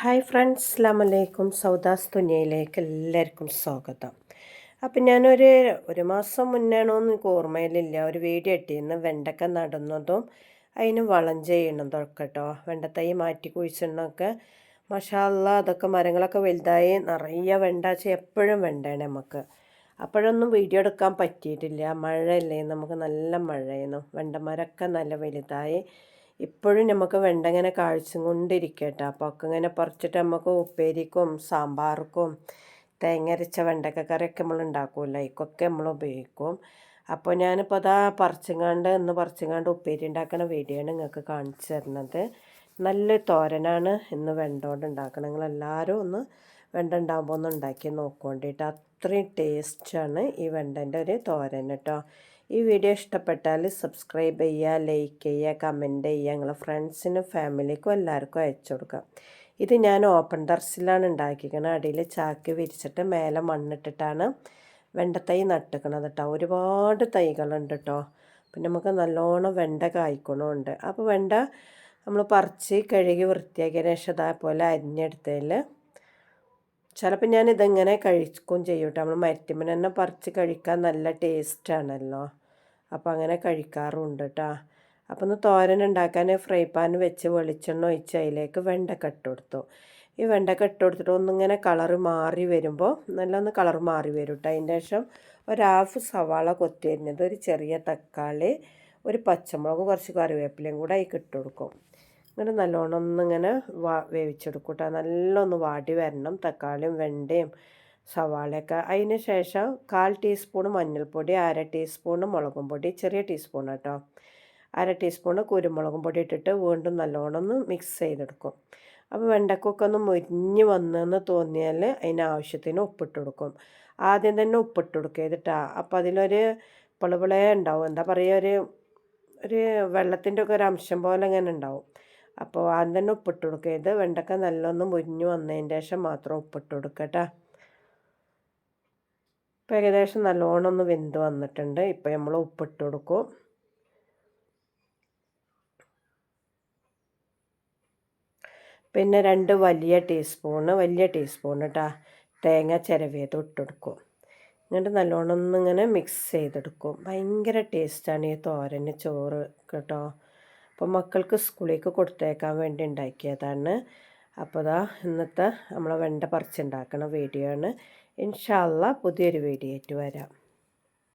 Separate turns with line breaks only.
Hi friends അസ്ലാം അലൈക്കും സൗദാസ് തുനിയയിലേക്ക് എല്ലാവർക്കും സ്വാഗതം. അപ്പം ഞാനൊരു ഒരു മാസം മുന്നാണോ എന്ന് എനിക്ക് ഓർമ്മയിലില്ല. ഒരു വീഡിയോ ഇട്ടിരുന്നു. വെണ്ടക്ക നടുന്നതും അതിന് വളം ചെയ്യണതൊക്കെ കേട്ടോ വെണ്ടത്തൈ മാറ്റി കുഴിച്ചിടണമൊക്കെ മഷാല്ല അതൊക്കെ മരങ്ങളൊക്കെ വലുതായി നിറയെ വെണ്ടാച്ച എപ്പോഴും വെണ്ടാണ് നമുക്ക് അപ്പോഴൊന്നും വീഡിയോ എടുക്കാൻ പറ്റിയിട്ടില്ല. മഴയല്ലേ നമുക്ക് നല്ല മഴയായിരുന്നു. വെണ്ടമരമൊക്കെ നല്ല വലുതായി. ഇപ്പോഴും നമുക്ക് വെണ്ട ഇങ്ങനെ കൊണ്ടിരിക്കട്ടെ. അപ്പോൾ ഒക്കെ ഇങ്ങനെ പറിച്ചിട്ട് നമുക്ക് ഉപ്പേരിക്കും സാമ്പാർക്കും തേങ്ങരച്ച വെണ്ടക്ക കറിയൊക്കെ നമ്മൾ ഉണ്ടാക്കുമല്ലോ. ഇക്കൊക്കെ നമ്മൾ ഉപയോഗിക്കും. അപ്പോൾ ഞാനിപ്പോൾ അതാ പറിച്ചങ്ങാണ്ട് ഇന്ന് പറിച്ചങ്ങാണ്ട് ഉപ്പേരി ഉണ്ടാക്കുന്ന വീഡിയോ നിങ്ങൾക്ക് കാണിച്ചു തരുന്നത്. നല്ല തോരനാണ് ഇന്ന് വെണ്ട കൊണ്ട് ഉണ്ടാക്കണം നിങ്ങളെല്ലാവരും ഒന്ന് വെണ്ട ഉണ്ടാകുമ്പോൾ ഒന്ന് ഉണ്ടാക്കി നോക്കൊണ്ടിട്ട് അത്രയും ടേസ്റ്റാണ് ഈ വെണ്ടന്റെ ഒരു തോരൻ കേട്ടോ ഈ വീഡിയോ ഇഷ്ടപ്പെട്ടാൽ സബ്സ്ക്രൈബ് ചെയ്യുക ലൈക്ക് ചെയ്യുക കമന്റ് ചെയ്യുക നിങ്ങളെ ഫ്രണ്ട്സിനും ഫാമിലിക്കും എല്ലാവർക്കും അയച്ചു കൊടുക്കുക. ഇത് ഞാൻ ഓപ്പൺ ടെറസിലാണ് ഉണ്ടാക്കിക്കുന്നത് അടിയിൽ ചാക്ക് വിരിച്ചിട്ട് മേലെ മണ്ണിട്ടിട്ടാണ് വെണ്ടത്തൈ നട്ടുക്കണത് കേട്ടോ. ഒരുപാട് തൈകളുണ്ട് കേട്ടോ. പിന്നെ നമുക്ക് നല്ലോണം വെണ്ട കായ്ക്കണമുണ്ട് അപ്പോൾ വെണ്ട നമ്മൾ പറിച്ച് കഴുകി വൃത്തിയാക്കിയ ശേഷം അതേപോലെ അരിഞ്ഞെടുത്തതിൽ ചിലപ്പോൾ ഞാൻ ഇതെങ്ങനെ കഴിക്കും ചെയ്യും കേട്ടോ. നമ്മൾ മരത്തിമ്മ തന്നെ പറിച്ച് കഴിക്കാൻ നല്ല ടേസ്റ്റാണല്ലോ അപ്പോൾ അങ്ങനെ കഴിക്കാറുണ്ട് കേട്ടോ അപ്പോൾ ഒന്ന് തോരൻ ഉണ്ടാക്കാൻ ഫ്രൈ പാൻ വെച്ച് വെളിച്ചെണ്ണ ഒഴിച്ച് അതിലേക്ക് വെണ്ടക്ക ഇട്ട് കൊടുത്തു. ഈ വെണ്ടക്ക ഇട്ട് കൊടുത്തിട്ട് ഒന്നിങ്ങനെ കളർ മാറി വരുമ്പോൾ നല്ല ഒന്ന് കളർ മാറി വരും കേട്ടോ അതിന്റെ ശേഷം ഒരു ഹാഫ് സവാള കൊത്തി വരുന്നത് ഒരു ചെറിയ തക്കാളി ഒരു പച്ചമുളക് കുറച്ച് കറിവേപ്പിലയും കൂടെ അതിൽ ഇട്ട് ഇങ്ങനെ നല്ലോണം ഒന്നിങ്ങനെ വാ വേവിച്ചെടുക്കും കേട്ടോ നല്ലൊന്ന് വാടി വരണം തക്കാളിയും വെണ്ടയും സവാളയൊക്കെ അതിന് ശേഷം കാൽ ടീസ്പൂൺ മഞ്ഞൾപ്പൊടി അര ടീസ്പൂൺ മുളകും പൊടി ചെറിയ ടീസ്പൂൺ കേട്ടോ അര ടീസ്പൂൺ കുരുമുളകും പൊടി ഇട്ടിട്ട് വീണ്ടും നല്ലോണം ഒന്ന് മിക്സ് ചെയ്തെടുക്കും. അപ്പോൾ വെണ്ടക്കൊക്കെ ഒന്ന് മുരിഞ്ഞ് വന്നെന്ന് തോന്നിയാൽ അതിന് ആവശ്യത്തിന് ഉപ്പിട്ട് കൊടുക്കും. ആദ്യം തന്നെ ഉപ്പിട്ട് കൊടുക്കുക ചെയ്തിട്ടാ. അപ്പോൾ അതിലൊരു പിളപിളേ ഉണ്ടാവും. എന്താ പറയുക ഒരു ഒരു വെള്ളത്തിന്റെ ഒക്കെ ഒരു അംശം പോലെ ഇങ്ങനെ ഉണ്ടാവും. അപ്പോൾ ആദ്യം തന്നെ ഉപ്പിട്ട് കൊടുക്കുക ചെയ്ത് വെണ്ടക്ക നല്ലൊന്ന് മുരിഞ്ഞ് വന്നതിന്റെ ശേഷം മാത്രം ഉപ്പിട്ട് കൊടുക്കുക കേട്ടോ ഇപ്പം ഏകദേശം നല്ലോണം ഒന്ന് വെന്ത് വന്നിട്ടുണ്ട്. ഇപ്പം നമ്മൾ ഉപ്പിട്ട് കൊടുക്കും. പിന്നെ രണ്ട് വലിയ ടീസ്പൂണ് വലിയ ടീസ്പൂൺ കേട്ടോ തേങ്ങ ചിരവിയത് ഇട്ടെടുക്കും എന്നിട്ട് നല്ലോണം ഒന്ന് ഇങ്ങനെ മിക്സ് ചെയ്തെടുക്കും. ഭയങ്കര ടേസ്റ്റാണ് ഈ തോരന് ചോറ് കേട്ടോ. അപ്പോൾ മക്കൾക്ക് സ്കൂളിലേക്ക് കൊടുത്തേക്കാൻ വേണ്ടി ഉണ്ടാക്കിയതാണ്. അപ്പോൾ ദാ ഇന്നത്തെ നമ്മളെ വെണ്ട പറിച്ചുണ്ടാക്കണ വീഡിയോ ആണ് ഇൻഷാല്ല പുതിയൊരു വീഡിയോ ആയിട്ട് വരാം.